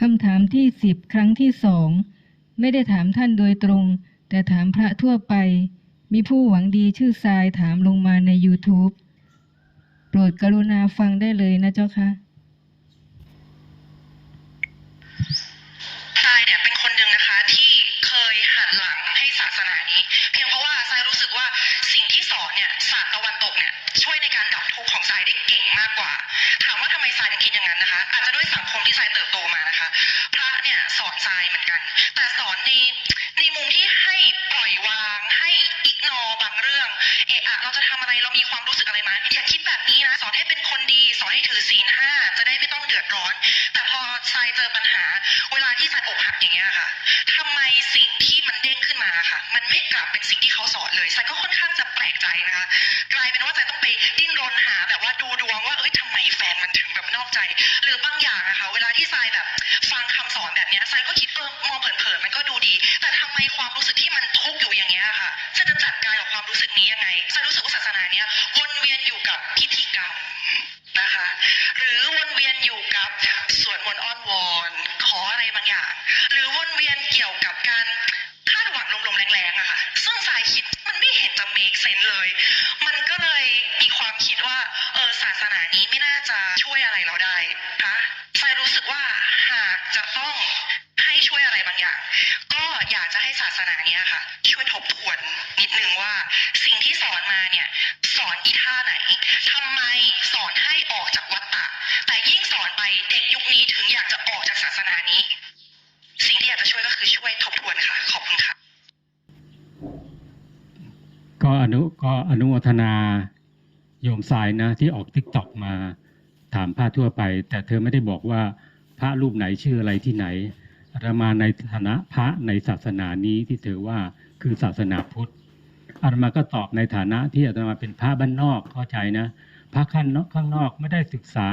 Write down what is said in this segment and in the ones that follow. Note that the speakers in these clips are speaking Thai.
คำถามที่สิบครั้งที่สองไม่ได้ถามท่านโดยตรง แต่ถามพระทั่วไป มีผู้หวังดีชื่อทรายถามลงมาใน YouTube โปรดกรุณาฟังได้เลยนะเจ้าค่ะ ทำไมทรายคิดอย่างนั้นนะคะ อาจจะด้วยสังคมที่ทรายเติบโตมานะคะ พระเนี่ยสอนทรายเหมือนกัน แต่สอนในในมุมที่ให้ปล่อยวางให้อิกนอบางเรื่อง เอะอะเราจะทำอะไรเรามีความรู้สึกอะไรมาอย่าคิดแบบนี้นะสอนให้เป็นคนดี สอนให้ถือศีลห้าจะได้ไม่ต้องเดือดร้อน แต่พอทรายเจอปัญหา เวลาที่ทรายอกหักอย่างเงี้ยค่ะทำไมสิ่งที่มันเด้งขึ้นมาค่ะ มันไม่กลับเป็นสิ่งที่เขาสอนเลยทรายก็ค่อนข้างจะแปลกใจนะคะ กลายเป็นว่าทรายต้องไปดิ้นรนหาแบบว่าดูดวงว่าเอ้ย ไมแฟนมันถึงแบบนอกใจ หรือบางอย่างอะค่ะเวลาที่ทรายแบบ ฟังคำสอนแบบเนี้ยทรายก็คิดเออมองเผินๆมันก็ดูดี แต่ทำไมความรู้สึกที่มันทุกข์อยู่อย่างเงี้ยค่ะทรายจะจัดการกับความรู้สึกนี้ยังไงทรายรู้สึกว่าศาสนาเนี้ยวนเวียนอยู่กับพิธีกรรม อยางก็อยากจะให้ศาสนาเนี้ยค่ะ ช่วยทบทวนนิดนึงว่า สิ่งที่สอนมาเนี่ย สอนอีท่าไหนทำไมสอนให้ออกจากวัฏฏะแต่ยิ่งสอนไปเด็กยุคนี้ถึงอยากจะออกจากศาสนานี้ สิ่งที่อยากจะช่วยก็คือช่วยทบทวนค่ะ ขอบคุณค่ะ ก็อนุก็อนุโมทนาโยมสายนะที่ออกทิกตอกมาถามพระทั่วไป แต่เธอไม่ได้บอกว่าพระรูปไหนชื่ออะไรที่ไหน อาตมาในฐานะพระในศาสนานี้ที่เธอว่าคือศาสนาพุทธอาตมาก็ตอบในฐานะที่อาตมาเป็นพระบ้านนอกเข้าใจนะพระข้างนอกข้างนอกไม่ได้ศึกษา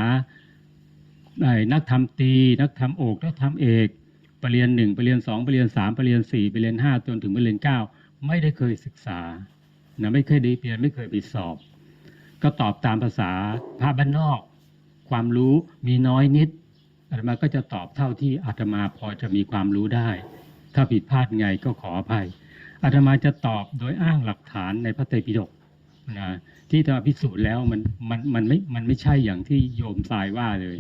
ไอ้นักธรรมตี นักธรรมโอกนักธรรมเอกปรริญญาหนึ่งปรริญญาสองปรริญญาสามปรริญญาสี่ปรริญญาห้าจนถึงปรริญญาเก้าไม่ได้เคยศึกษานะไม่เคยได้เรียนไม่เคยไปสอบ ก็ตอบตามภาษาพระบ้านนอก ความรู้มีน้อยนิด อาตมาก็จะตอบเท่าที่อาตมาพอจะมีความรู้ได้ ถ้าผิดพลาดไงก็ขออภัยอาตมาจะตอบโดยอ้างหลักฐานในพระไตรปิฎกนะที่อาตมาพิสูจน์แล้วมันมันมันไม่มันไม่ใช่อย่างที่โยมทรายว่าเลย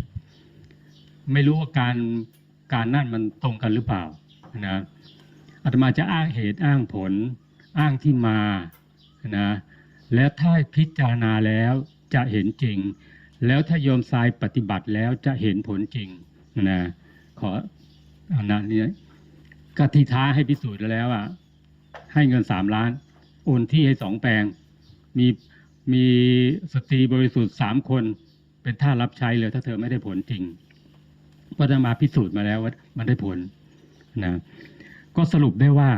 ไม่รู้ว่าการการนั่นมันตรงกันหรือเปล่านะอาตมาจะอ้างเหตุอ้างผล อ้างที่มานะแล้วถ้าพิจารณาแล้วจะเห็นจริง แล้วถ้าโยมทรายปฏิบัติแล้วจะเห็นผลจริงนะขออันนั้นเนี่ยก็ที่ท้าให้พิสูจน์แล้วอะให้เงินสามล้าน โอนที่ให้สองแปลง มีมีสตรีบริสุทธิ์สามคน เป็นท่ารับใช้เลยถ้าเธอไม่ได้ผลจริงวัฒมาพิสูจน์มาแล้วว่ามันได้ผลนะก็สรุปได้ว่า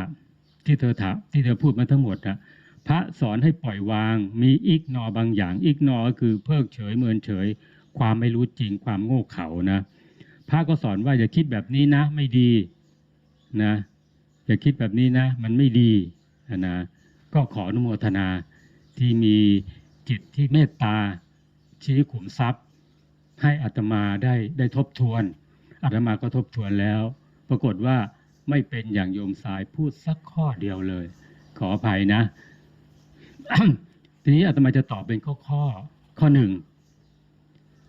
ที่เธอถามที่เธอพูดมาทั้งหมดนะ พระสอนให้ปล่อยวาง มีอิกนอบางอย่าง อิกนอก็คือเพิกเฉยเมินเฉย ความไม่รู้จริงความโง่เขลานะ พระก็สอนว่าอย่าคิดแบบนี้นะ ไม่ดีนะอย่าคิดแบบนี้นะ มันไม่ดีนะก็ขออนุโมทนาที่มีจิตที่เมตตาชี้ขุมทรัพย์ ให้อัตมาได้ได้ทบทวนอาตมาก็ทบทวนแล้ว ปรากฏว่าไม่เป็นอย่างโยมสายพูดสักข้อเดียวเลย ขออภัยนะ ทีนี้อาตมาจะตอบเป็นข้อข้อข้อหนึ่ง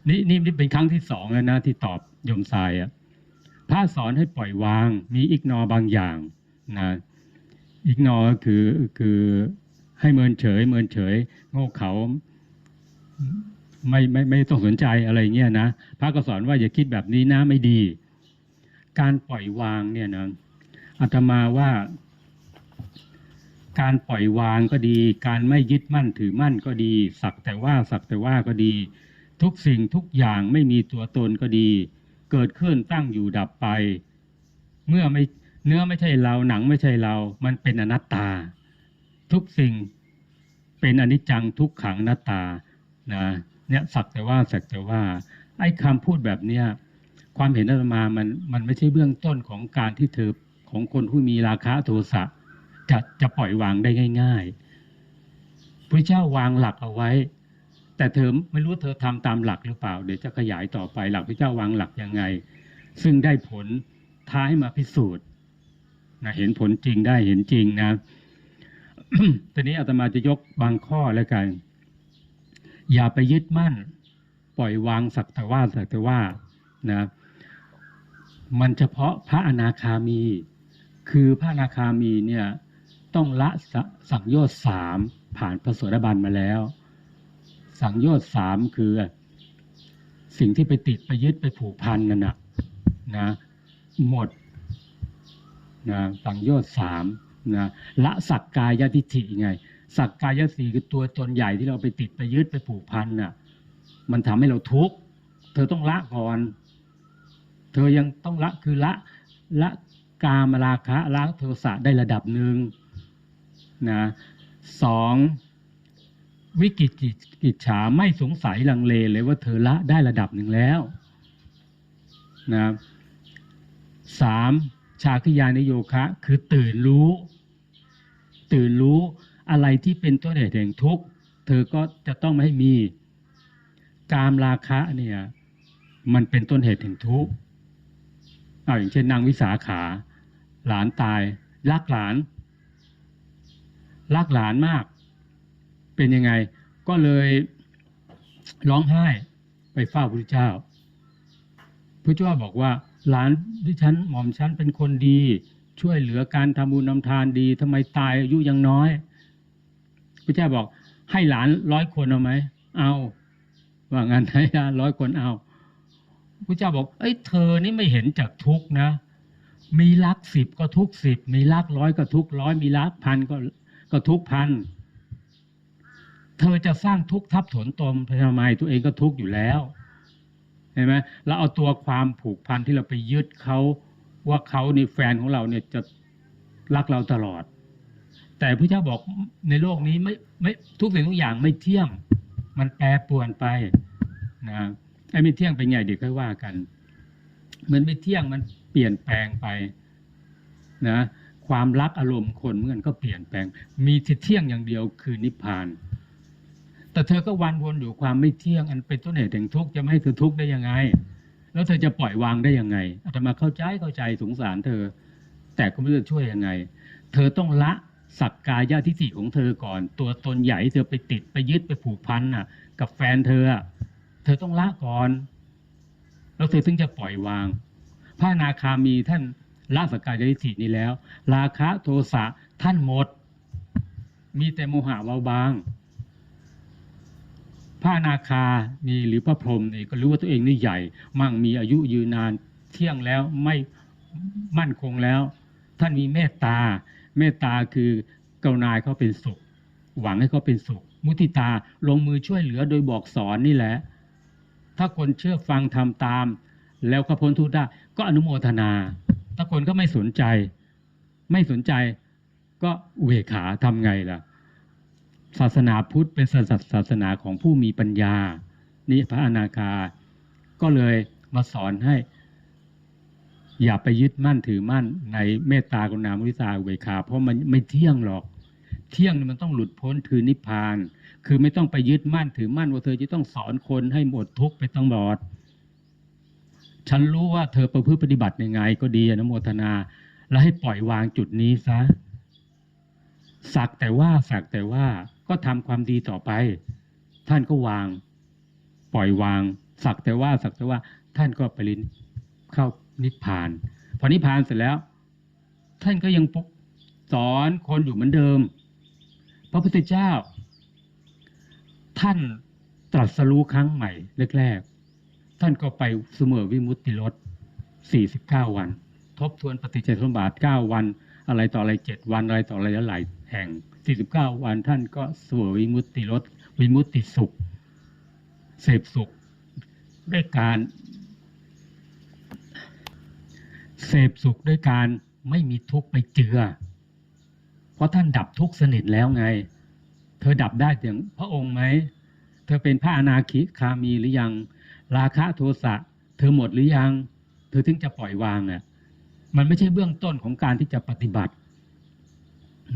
นี่นี่เป็นครั้งที่สองแล้วนะที่ตอบโยมสายอะพระสอนให้ปล่อยวาง มีอิกนอบางอย่างนะอิกนอคือคือให้เมินเฉย เมินเฉย โง่เขาไม่ไม่ไม่ต้องสนใจอะไรเงี้ยนะพระก็สอนว่าอย่าคิดแบบนี้นะไม่ดี การปล่อยวางเนี่ยนะอาตมาว่า การปล่อยวางก็ดี การไม่ยึดมั่นถือมั่นก็ดี สักแต่ว่าสักแต่ว่าก็ดี ทุกสิ่งทุกอย่างไม่มีตัวตนก็ดี เกิดขึ้นตั้งอยู่ดับไป เมื่อไม่เนื้อไม่ใช่เราหนังไม่ใช่เรา มันเป็นอนัตตา ทุกสิ่งเป็นอนิจจังทุกขังอนัตตานะเนี่ยสักแต่ว่าสักแต่ว่า ไอ้คำพูดแบบเนี้ยความเห็นอาตมามันมันไม่ใช่เบื้องต้นของการที่เธอของคนผู้มีราคะโทสะ จะจะปล่อยวางได้ง่าย ๆ พระเจ้าวางหลักเอาไว้ แต่เธอไม่รู้เธอทำตามหลักหรือเปล่า เดี๋ยวจะขยายต่อไปหลักพระเจ้าวางหลักยังไง ซึ่งได้ผลท้ายมาพิสูจน์นะเห็นผลจริงได้เห็นจริงนะตอนนี้อาตมาจะยกบางข้อแล้วกัน อย่าไปยึดมั่น ปล่อยวางสักแต่ว่าสักแต่ว่านะ มันเฉพาะพระอนาคามี คือพระอนาคามีเนี่ย ต้องละส,สังโยชน์สามผ่านพระโสดาบันมาแล้ว สังโยชน์สามคือ สิ่งที่ไปติดไปยึดไปผูกพันนั่นนะนะ หมดนะสังโยชน์สามนะละสักกายทิฏฐิไง สักกายทิฏฐิคือตัวตนใหญ่ที่เราไปติดไปยึดไปผูกพันน่ะ มันทำให้เราทุกข์ เธอต้องละก่อน เธอยังต้องละคือละละกามราคะละโทสะได้ระดับหนึ่ง นะสองวิกิจกิจฉาไม่สงสัยลังเลเลยว่าเธอละได้ระดับหนึ่งแล้วนะสามชาคยานิโยคะ คือตื่นรู้ ตื่นรู้อะไรที่เป็นต้นเหตุแห่งทุกข์ เธอก็จะต้องไม่ให้มี กามราคะเนี่ย มันเป็นต้นเหตุแห่งทุกข์เอาอย่างเช่นนางวิสาขา หลานตายรักหลาน รักหลานมาก เป็นยังไง ก็เลยร้องไห้ไปเฝ้าพระเจ้าพระเจ้าบอกว่า หลานที่ฉันหม่อมฉันเป็นคนดี ช่วยเหลือการทำบุญนำทานดีทำไมตายอายุยังน้อยพระเจ้าบอก ให้หลานร้อยคนเอาไหมเอาว่างั้นให้หลานร้อยคนเอาพระเจ้าบอก เอ้ยเธอนี่ไม่เห็นจากทุกนะ มีลักสิบก็ทุกสิบ มีลักร้อยก็ทุกร้อย มีลักพันก็ ก็ทุกพัน เธอจะสร้างทุกทับถนตมทำไมตัวเองก็ทุกอยู่แล้วเห็นไหมเราเอาตัวความผูกพันที่เราไปยึดเขาว่าเขาในแฟนของเราเนี่ยจะรักเราตลอด แต่พระเจ้าบอกในโลกนี้ไม่ไม่ทุกสิ่งทุกอย่างไม่เที่ยง มันแปรปรวนไปนะไอ้ไม่เที่ยงเป็นไงเดี๋ยวค่อยว่ากัน มันไม่เที่ยงมันเปลี่ยนแปลงไปนะ ความรักอารมณ์คนเมื่อนก็เปลี่ยนแปลง มีที่เที่ยงอย่างเดียวคือนิพพาน แต่เธอก็วันวนอยู่ความไม่เที่ยงอันเป็นต้นเหตุแห่งทุกข์จะไม่ให้เธอทุกข์ได้ยังไง แล้วเธอจะปล่อยวางได้ยังไงอาตมาเข้าใจเข้าใจสงสารเธอ แต่ก็ไม่รู้จะช่วยยังไง เธอต้องละสักกายาทิฏฐิของเธอก่อน ตัวตนใหญ่เธอไปติดไปยึดไปผูกพันน่ะ กับแฟนเธอ เธอต้องละก่อน แล้วเธอถึงจะปล่อยวาง พระนาคามีท่าน ละสกายทิฏฐินี้แล้ว ราคะโทสะท่านหมด มีแต่โมหะเบาบางพระนาคามีหรือพระพรหมนี่ก็รู้ว่าตัวเองนี่ใหญ่ มั่งมีอายุยืนนานเที่ยงแล้วไม่มั่นคงแล้ว ท่านมีเมตตา เมตตาคือกรุณาให้เขาเป็นสุข หวังให้เขาเป็นสุข มุทิตาลงมือช่วยเหลือโดยบอกสอนนี่แหละ ถ้าคนเชื่อฟังทำตาม แล้วก็พ้นทุกข์ได้ก็อนุโมทนา ถ้าคนก็ไม่สนใจ ไม่สนใจ ก็อุเบกขาทำไงล่ะ ศาสนาพุทธเป็นศาสศาสนาของผู้มีปัญญา นี่พระอนาคา ก็เลยมาสอนให้ อย่าไปยึดมั่นถือมั่นในเมตตากรุณามุทิตาอุเบกขา เพราะมันไม่เที่ยงหรอก เที่ยงมันต้องหลุดพ้นคือนิพพาน คือไม่ต้องไปยึดมั่นถือมั่นว่าเธอจะต้องสอนคนให้หมดทุกข์ไปทั้งหมด ฉันรู้ว่าเธอประพฤติปฏิบัติยังไง ก็ดีอนุโมทนา แล้วให้ปล่อยวางจุดนี้ซะ สักแต่ว่าสักแต่ว่าก็ทำความดีต่อไป ท่านก็วาง ปล่อยวาง สักแต่ว่าสักแต่ว่า ท่านก็ไปลินเข้านิพพาน พอนิพพานเสร็จแล้ว ท่านก็ยังปุสอนคนอยู่เหมือนเดิม พระพุทธเจ้า ท่านตรัสรู้ครั้งใหม่แรกๆ ท่านก็ไปเสมอวิมุตติรส49 วัน ทบทวนปฏิจจสมบาท9วัน อะไรต่ออะไร 7 วันอะไรต่ออะไรหลายแห่ง 49 วันท่านก็เสวยวิมุตติรสวิมุตติสุข เสพสุข ด้วยการเสพสุขด้วยการไม่มีทุกข์ไปเจือ เพราะท่านดับทุกข์สนิทแล้วไง เธอดับได้อย่างพระองค์ไหม เธอเป็นพระอนาคิคามีหรือยัง ราคะโทสะเธอหมดหรือยัง เธอถึงจะปล่อยวางอะมันไม่ใช่เบื้องต้นของการที่จะปฏิบัติ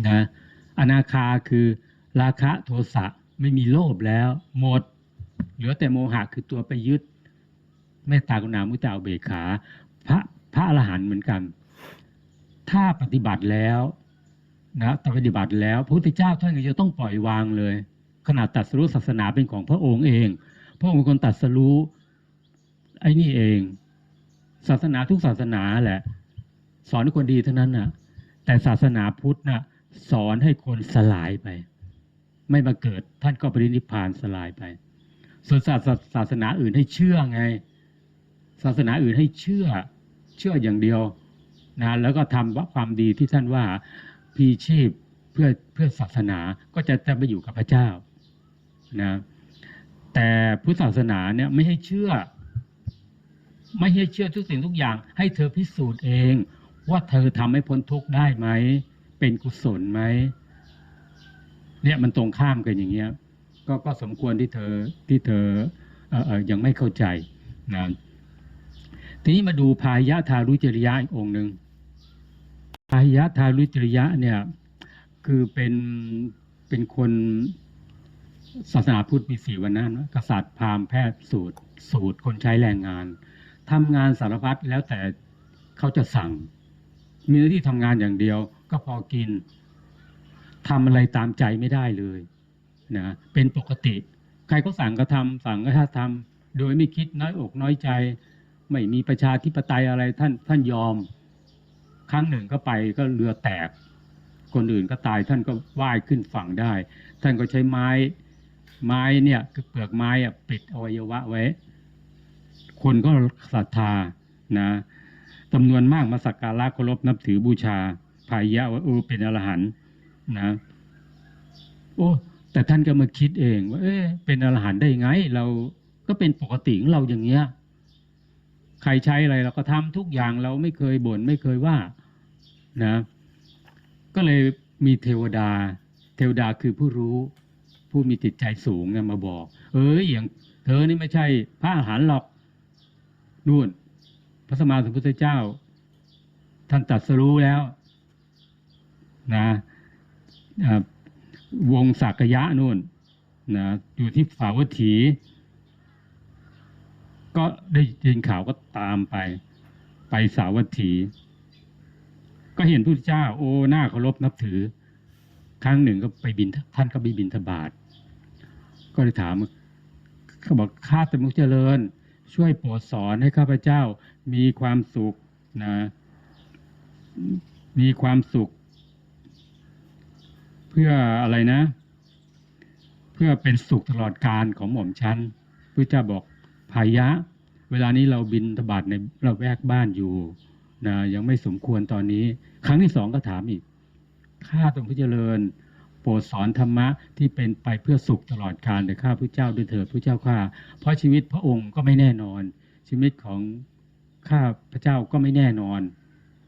นะอนาคาคือราคะโทสะไม่มีโลภแล้ว หมด เหลือแต่โมหะคือตัวไปยึดเมตตากรุณามุตตาอุเบกขา พระพระอรหันต์เหมือนกัน ถ้าปฏิบัติแล้วนะต่ปฏิบัติแล้วพระพุทธเจ้าท่านก็จะต้องปล่อยวางเลย ขนาดตัดสรู้ศาสนาเป็นของพระองค์เอง พระองค์เป็นคนตัดสรู้ ไอ้นี่เอง ศาสนาทุกศาสนาแหละ สอนให้คนดีเท่านั้นน่ะ แต่ศาสนาพุทธน่ะ สอนให้คนสลายไป ไม่มาเกิดท่านก็ปรินิพพานสลายไปส่วนศาสศาสนาอื่นให้เชื่อไง ศาสนาอื่นให้เชื่อ เชื่ออย่างเดียวนะแล้วก็ทำความดีที่ท่านว่าพีชีพเพื่อเพื่อศาสนาก็จะจะไปอยู่กับพระเจ้านะแต่พุทธศาสนาเนี่ยไม่ให้เชื่อ ไม่ให้เชื่อทุกสิ่งทุกอย่าง ให้เธอพิสูจน์เอง ว่าเธอทำให้พ้นทุกข์ได้ไหม เป็นกุศลไหม เนี่ยมันตรงข้ามกันอย่างเงี้ย ก็ก็สมควรที่เธอที่เธอเออเออยังไม่เข้าใจนะทีนี้มาดูพายะทารุจริยะอีกองค์หนึ่งพายะทารุจริยะเนี่ยคือเป็นเป็นคนศาสนาพุทธมีสี่วันนั้นกษัตริย์พราหมณ์แพทย์สูตร สูตรคนใช้แรงงาน ทำงานสารพัดแล้วแต่เขาจะสั่ง มีหน้าที่ทำงานอย่างเดียว ก็พอกินทำอะไรตามใจไม่ได้เลยนะเป็นปกติ ใครก็สั่งก็ทำสั่งก็ถ้าทำโดยไม่คิดน้อยอกน้อยใจ ไม่มีประชาธิปไตยอะไรท่านท่านยอม ครั้งหนึ่งก็ไปก็เรือแตก คนอื่นก็ตายท่านก็ว่ายขึ้นฝั่งได้ ท่านก็ใช้ไม้ไม้เนี่ยคือเปลือกไม้อะปิดอวัยวะไว้ คนก็ศรัทธานะจำนวนมากมาสักการะเคารพนับถือบูชาพายะว่าเออเป็นอรหันต์นะโอ้แต่ท่านก็มาคิดเองว่าเอ๊ะเป็นอรหันต์ได้ไง เราก็เป็นปกติของเราอย่างเงี้ย ใครใช้อะไรเราก็ทำทุกอย่างเราไม่เคยบ่นไม่เคยว่านะ ก็เลยมีเทวดา เทวดาคือผู้รู้ ผู้มีจิตใจสูงเนี่ยมาบอก เอ้ยอย่างเธอนี่ไม่ใช่พระอาหารหรอก นู่น พระสมมาสัมพุทธเจ้า ท่านตัดสรู้แล้ว นะวงศักยะนู่นนะอยู่ที่ฝาวัตถี ก็ได้ยินข่าวก็ตามไป ไปสาวัตถี ก็เห็นพระเจ้า โอ้หน้าเคารพนับถือ ครั้งหนึ่งก็ไปบินท่านก็ไปบินทบาทก็เลยถามเขาบอกข้าแต่มุขเจริญ ช่วยโปรดสอนให้ข้าพเจ้ามีความสุขนะมีความสุข เพื่ออะไรนะ เพื่อเป็นสุขตลอดการของหม่อมชั้นพระเจ้าบอกพายะ เวลานี้เราบินทบาทในเราแวกบ้านอยู่นะยังไม่สมควรตอนนี้ ครั้งที่สองก็ถามอีกข้าตรงพระเจริญ โปรดสอนธรรมะที่เป็นไปเพื่อสุขตลอดกาลแต่ข้าพระเจ้าด้วยเถิดพระเจ้าข้าเพราะชีวิตพระองค์ก็ไม่แน่นอน ชีวิตของข้าพระเจ้าก็ไม่แน่นอน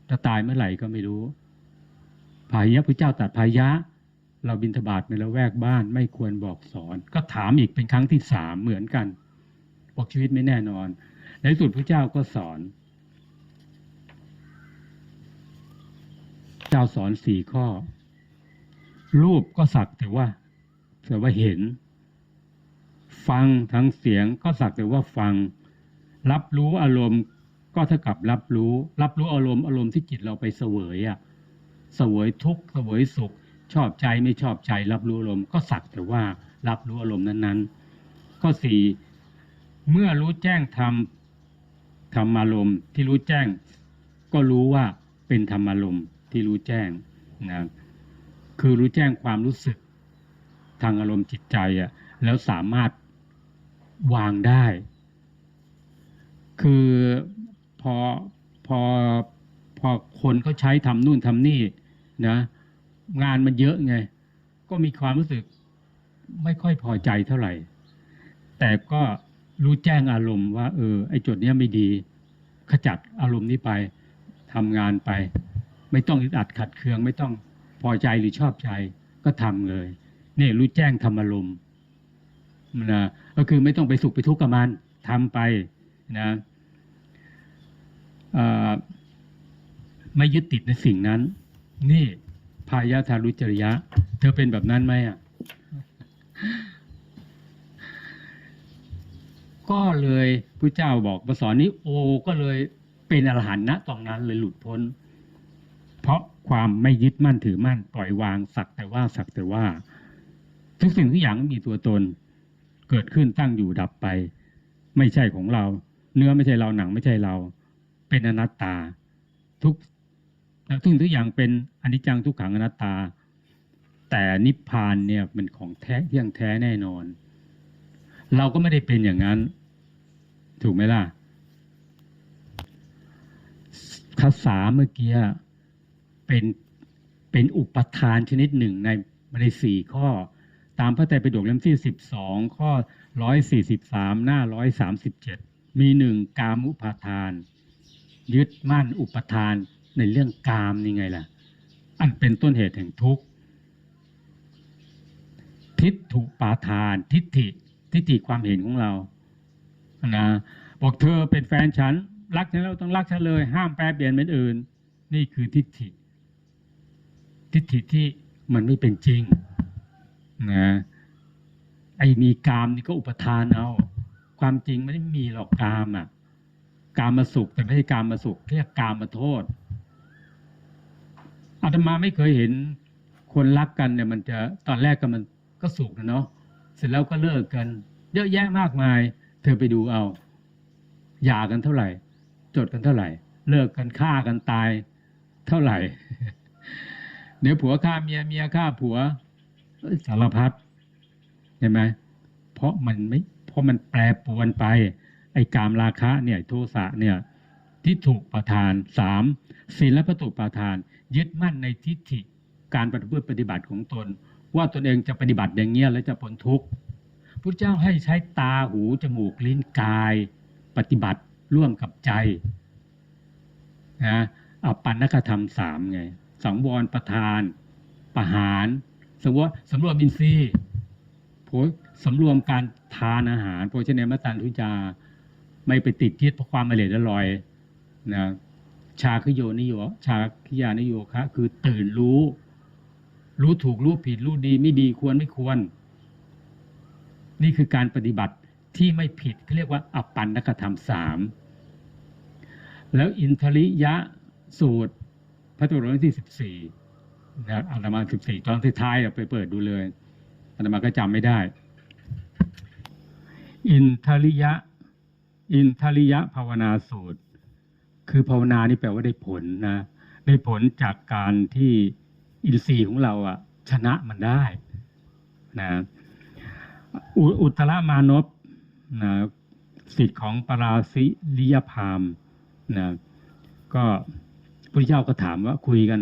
จะตายเมื่อไหร่ก็ไม่รู้พายะพระเจ้าตัดพายะ เราบินทบาทในละแวกบ้านไม่ควรบอกสอน ก็ถามอีกเป็นครั้งที่สามเหมือนกันบอกชีวิตไม่แน่นอน ในสุดพระเจ้าก็สอนเจ้าสอนสี่ข้อ รูปก็สักแต่ว่าแต่ว่าเห็น ฟังทั้งเสียงก็สักแต่ว่าฟัง รับรู้อารมณ์ก็เท่ากับรับรู้ รับรู้อารมณ์อารมณ์ที่จิตเราไปเสวยอะเสวยทุกข์เสวยสุข ชอบใจไม่ชอบใจ รับรู้อารมณ์ก็สักแต่ว่ารับรู้อารมณ์นั้นๆ ข้อสี่เมื่อรู้แจ้งธรรมธรรมอารมณ์ที่รู้แจ้ง ก็รู้ว่าเป็นธรรมอารมณ์ที่รู้แจ้งนะ คือรู้แจ้งความรู้สึกทางอารมณ์จิตใจอะแล้วสามารถวางได้ คือพอพอพอคนเขาใช้ทำนู่นทำนี่นะงานมันเยอะไง ก็มีความรู้สึกไม่ค่อยพอใจเท่าไหร่ แต่ก็รู้แจ้งอารมณ์ว่า เออ ไอ้จุดเนี้ยไม่ดี ขจัดอารมณ์นี้ไปทำงานไป ไม่ต้องอึดอัดขัดเคืองไม่ต้อง พอใจหรือชอบใจก็ทำเลยนี่รู้แจ้งทำอารมณ์นะก็คือไม่ต้องไปสุขไปทุกข์กับมันทำไปนะไม่ยึดติดในสิ่งนั้น นี่พายะทารุจริยะ เธอเป็นแบบนั้นไหมอะก็เลยพระเจ้าบอกมาสอนนี้โอก็เลยเป็นอรหันต์ณตรงนั้นเลยหลุดพ้น เพราะ ความไม่ยึดมั่นถือมั่นปล่อยวางสักแต่ว่าสักแต่ว่า ทุกสิ่งทุกอย่างมีตัวตน เกิดขึ้นตั้งอยู่ดับไป ไม่ใช่ของเรา เนื้อไม่ใช่เราหนังไม่ใช่เรา เป็นอนัตตา ทุกทุกสิ่งทุกอย่างเป็นอนิจจังทุกขังอนัตตา แต่นิพพานเนี่ยเป็นของแท้เที่ยงแท้แน่นอน เราก็ไม่ได้เป็นอย่างนั้น ถูกไหมล่ะคาษาเมื่อกี้ เป็นเป็นอุปทานชนิดหนึ่งในในสี่ข้อ ตามพระไตรปิฎกเล่มที่สิบสองข้อร้อยสี่สิบสามหน้าร้อยสามสิบเจ็ดมีหนึ่งกามุปาทาน ยึดมั่นอุปทานในเรื่องกามนี่ไงล่ะ อันเป็นต้นเหตุแห่งทุกข์ทิฏฐุปาทาน ทิฏฐิทิฏฐิความเห็นของเรานะบอกเธอเป็นแฟนฉัน รักฉันแล้วต้องรักฉันเลย ห้ามแปลเปลี่ยนเป็นอื่น นี่คือทิฏฐิ ทิฏฐิที่มันไม่เป็นจริงนะไอ้มีกามนี่ก็อุปทานเอาความจริงไม่ได้มีหรอกกามอะกามมาสุขแต่ไม่ใช่กามมาสุขเรียกกามมาโทษอาตมาไม่เคยเห็นคนรักกันเนี่ยมันจะตอนแรกก็มันก็สุขนะเนาะเสร็จแล้วก็เลิกกัน เยอะแยะมากมาย เธอไปดูเอาหย่ากันเท่าไหร่ จดกันเท่าไหร่ เลิกกันฆ่ากันตาย เท่าไหร่ เดี๋ยวผัวฆ่าเมียเมียฆ่าผัวสารพัดเห็นไหมเพราะมันไม่เพราะมันแปรปรวนไป ไอ้กามราคะเนี่ยโทสะเนี่ยที่ถูกประทานสามศีลและประตูประทาน ยึดมั่นในทิฏฐิการปฏิบัติปฏิบัติของตน ว่าตนเองจะปฏิบัติอย่างเงี้ยแล้วจะพ้นทุกข์พุทธเจ้าให้ใช้ตาหูจมูกลิ้นกาย ปฏิบัติร่วมกับใจนะอปันนกธรรมสามไง สังวรประทาน ประหารสำรวจสำรวมอินทรีย์โพสำรวมการทานอาหารโภชเนมัตันทุจา ไม่ไปติดยึดเพราะความอร่อยอร่อยนะชาคโยนิโยชาคยานิโยคะ คือตื่นรู้ รู้ถูกรู้ผิดรู้ดี ไม่ดีควรไม่ควร นี่คือการปฏิบัติที่ไม่ผิดเขาเรียกว่า อัปปันนกธรรมสามแล้วอินทริยะสูตร ระตัวรที่สิบสี่นะอาตมาสิบสี่ตอนท้ายไปเปิดดูเลยอาตมาก็จำไม่ได้ อินทริยะ อินทริยะภาวนาสูตร คือภาวนานี่แปลว่าได้ผลนะได้ผลจากการที่อินทรีย์ของเราอะชนะมันได้นะอุอุตรมานพนะสิทธิ์ของปราศิลิยพามนะก็ พระเจ้าก็ถามว่าคุยกัน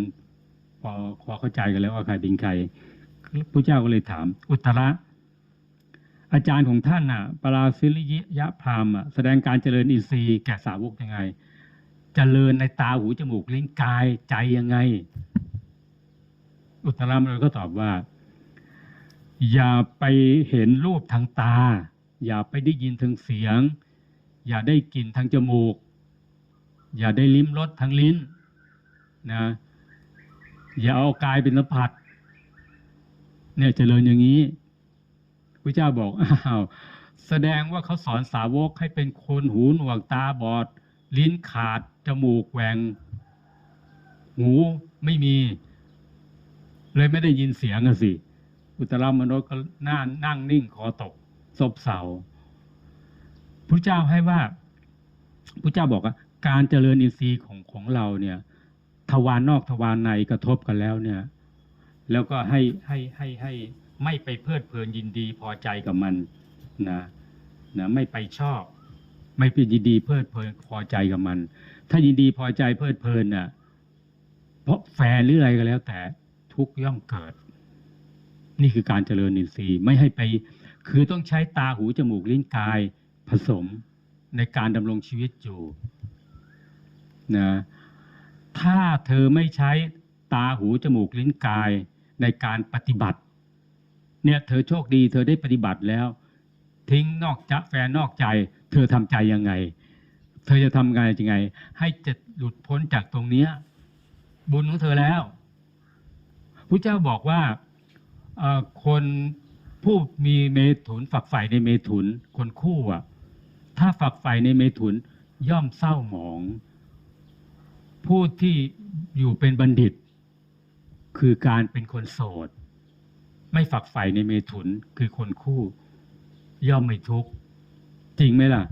พอพอเข้าใจกันแล้วว่าใครเป็นใครพระเจ้าก็เลยถาม อุตระอาจารย์ของท่านน่ะปราศิริยะพรามอะแสดงการเจริญอินทรีย์แก่สาวกยังไง เจริญในตาหูจมูกลิ้นกายใจยังไง อุตรามเราก็ตอบว่า อย่าไปเห็นรูปทางตา อย่าไปได้ยินทางเสียง อย่าได้กลิ่นทางจมูก อย่าได้ลิ้มรสทางลิ้น นะ อย่าเอากายเป็นสัมผัส เนี่ยเจริญอย่างนี้พระเจ้าบอกอ้าวแสดงว่าเขาสอนสาวกให้เป็นคนหูหนวกตาบอด ลิ้นขาด จมูกแหวง หูไม่มี เลยไม่ได้ยินเสียงอะสิ อุตรามนุษย์ก็นั่งนั่งนิ่งคอตกซบเซาพระเจ้าให้ว่าพระเจ้าบอกว่าการเจริญอินทรีย์ของของเราเนี่ย ทวารนอกทวารในกระทบกันแล้วเนี่ย แล้วก็ให้ให้ให้ให้ไม่ไปเพลิดเพลินยินดีพอใจกับมันนะนะไม่ไปชอบ ไม่เป็นยินดีเพลิดเพลินพอใจกับมัน ถ้ายินดีพอใจเพลิดเพลินน่ะเพราะแฟนหรืออะไรก็แล้ว แต่ทุกย่อมเกิด นี่คือการเจริญอินทรีย์ไม่ให้ไป คือต้องใช้ตาหูจมูกลิ้นกายผสมในการดำรงชีวิตอยู่นะ ถ้าเธอไม่ใช้ตาหูจมูกลิ้นกายในการปฏิบัติ เนี่ยเธอโชคดีเธอได้ปฏิบัติแล้ว ทิ้งนอกจะแฟนนอกใจ เธอทำใจยังไง เธอจะทำไงยังไง ให้จะหลุดพ้นจากตรงเนี้ยบุญของเธอแล้วพระเจ้าบอกว่าคนผู้มีเมถุนฝักใฝ่ในเมถุนคนคู่อะ ถ้าฝักใฝ่ในเมถุนย่อมเศร้าหมอง ผู้ที่อยู่เป็นบัณฑิต คือการเป็นคนโสด ไม่ฝักใฝ่ในเมถุนคือคนคู่ ย่อมไม่ทุกข์จริงไหมล่ะ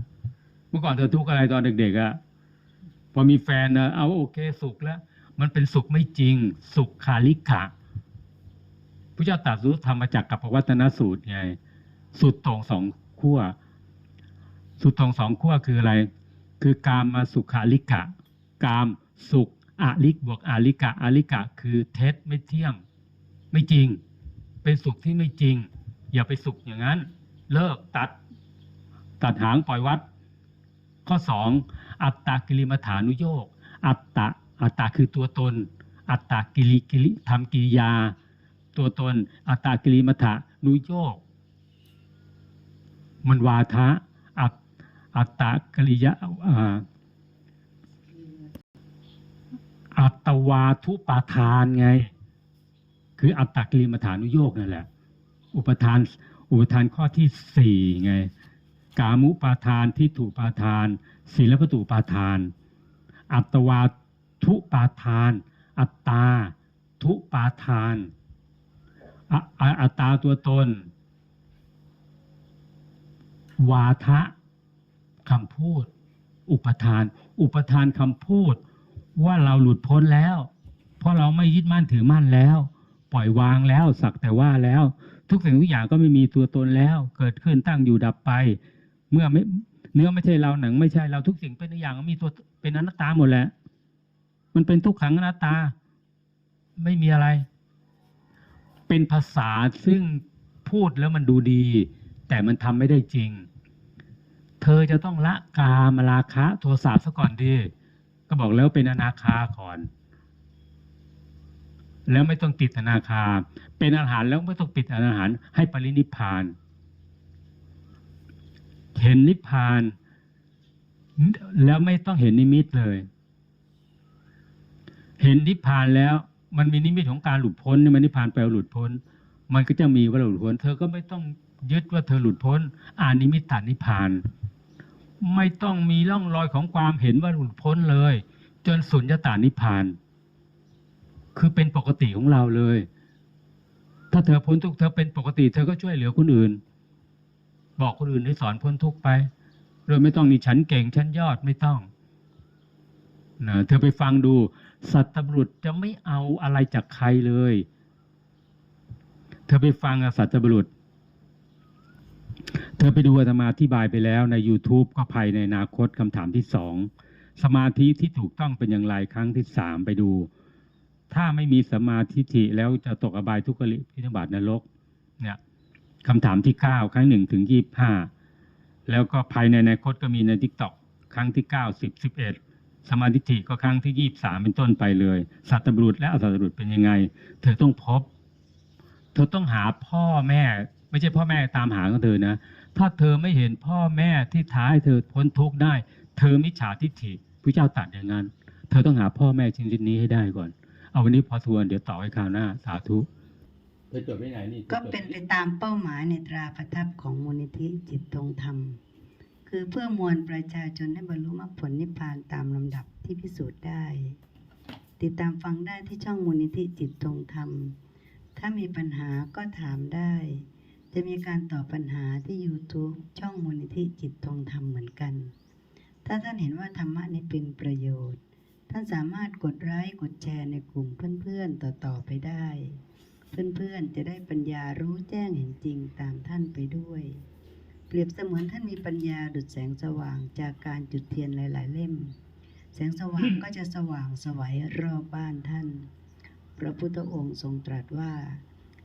เมื่อก่อนเธอทุกข์อะไรตอนเด็กๆอะพอมีแฟนนะเอาโอเคสุขแล้ว มันเป็นสุขไม่จริง สุขคาลิกะพระเจ้าตรัสรู้ธรรมจักรกับปวัตนสูตรไง สุดตรงสองขั้ว สุดตรงสองขั้วคืออะไร คือกามมาสุขาลิกะ กาม สุขอาลิกบวกอาลิกะอาลิกะ คือเท็จไม่เที่ยง ไม่จริง เป็นสุขที่ไม่จริง อย่าไปสุขอย่างนั้น เลิกตัดตัดหางปล่อยวัด ข้อสองอัตตากิริมัฐานุโยกอัตตะอัตตาคือตัวตน อัตตากิริกิริทำกิริยา ตัวตน อัตตากิริมัฐานุโยกมันวาทะอัตอัตตากิริยา อัตวาทุปาทานไง คืออัตตกิริมฐานุโยกนั่นแหละ อุปทานอุปทานข้อที่สี่ไง กามุปาทานที่ถูปาทานศีลปตุปาทาน อัตวาทุปาทาน อัตตา ทุปาทาน อัตตาตัวตน วาทะคำพูด อุปทาน อุปทานคำพูด ว่าเราหลุดพ้นแล้ว เพราะเราไม่ยึดมั่นถือมั่นแล้ว ปล่อยวางแล้วสักแต่ว่าแล้ว ทุกสิ่งทุกอย่างก็ไม่มีตัวตนแล้ว เกิดขึ้นตั้งอยู่ดับไป เมื่อไม่เนื้อไม่ใช่เราหนังไม่ใช่เราทุกสิ่งเป็นอย่างมีตัวเป็นอนัตตาหมดแหละ มันเป็นทุกขังอนัตตา ไม่มีอะไร เป็นภาษาซึ่งพูดแล้วมันดูดี แต่มันทำไม่ได้จริง เธอจะต้องละกามราคะโทสะซะก่อนดี ก็บอกแล้วเป็นอนาคาก่อน แล้วไม่ต้องติดอนาคา เป็นอาหารแล้วไม่ต้องปิดอาหาร ให้ปรินิพานเห็นนิพพาน แล้วไม่ต้องเห็นนิมิตเลย เห็นนิพพานแล้ว มันมีนิมิตของการหลุดพ้นนี่มันนิพพานแปลหลุดพ้น มันก็จะมีว่าเราหลุดพ้น เธอก็ไม่ต้องยึดว่าเธอหลุดพ้น อ่านนิมิตตานิพพาน ไม่ต้องมีร่องรอยของความเห็นว่าหลุดพ้นเลย จนสุญญตานิพพาน คือเป็นปกติของเราเลย ถ้าเธอพ้นทุกเธอเป็นปกติเธอก็ช่วยเหลือคนอื่น บอกคนอื่นให้สอนพ้นทุกไปโดยไม่ต้องมีฉันเก่งฉันยอดไม่ต้องนะเธอไปฟังดู สัตบุรุษจะไม่เอาอะไรจากใครเลย เธอไปฟังสัตบุรุษ เธอไปดูอาตมาอธิบายไปแล้วใน YouTube ก็ภายในอนาคตคำถามที่สองสมาธิที่ถูกต้องเป็นอย่างไรครั้งที่สามไปดู ถ้าไม่มีสมาธิิแล้วจะตกอบายทุกขลิพิธบาตนรกเนี่ยคำถามที่เก้าครั้งหนึ่งถึงยี่ห้าแล้วก็ภายในอนาคตก็มีในทิกตอกครั้งที่เก้าสิบสิบเอ็ดสมาธิิก็ครั้งที่ยี่สามเป็นต้นไปเลย สัตบุรุษและอสัตบุรุษเป็นยังไง เธอต้องพบ เธอต้องหาพ่อแม่ ไม่ใช่พ่อแม่ตามหาของเธอนะ ถ้าเธอไม่เห็นพ่อแม่ที่ท้ายเธอพ้นทุกข์ได้ เธอมิจฉาทิฏฐิพระเจ้าตรัดอย่างนั้น เธอต้องหาพ่อแม่ชนิดนี้ให้ได้ก่อน เอาวันนี้พอทวนเดี๋ยวต่อไว้คราวหน้า สาธุเธอจดไว้ไหนนี่ก็เป็นไปตามเป้าหมายในตราประทับของมูลนิธิจิตตรงธรรม คือเพื่อมวลประชาชนให้บรรลุมรรคผลนิพพานตามลำดับที่พิสูจน์ได้ ติดตามฟังได้ที่ช่องมูลนิธิจิตตรงธรรม ถ้ามีปัญหาก็ถามได้ จะมีการตอบปัญหาที่ YouTube ช่องมูลนิธิจิตตรงธรรมเหมือนกัน ถ้าท่านเห็นว่าธรรมะนี้เป็นประโยชน์ ท่านสามารถกดไลค์กดแชร์ในกลุ่มเพื่อนๆต่อๆไปได้ เพื่อนๆจะได้ปัญญารู้แจ้งเห็นจริงตามท่านไปด้วย เปรียบเสมือนท่านมีปัญญาดุจแสงสว่างจากการจุดเทียนหลาย ๆ เล่ม แสงสว่างก็จะสว่างสวัยรอบบ้านท่าน พระพุทธองค์ทรงตรัสว่า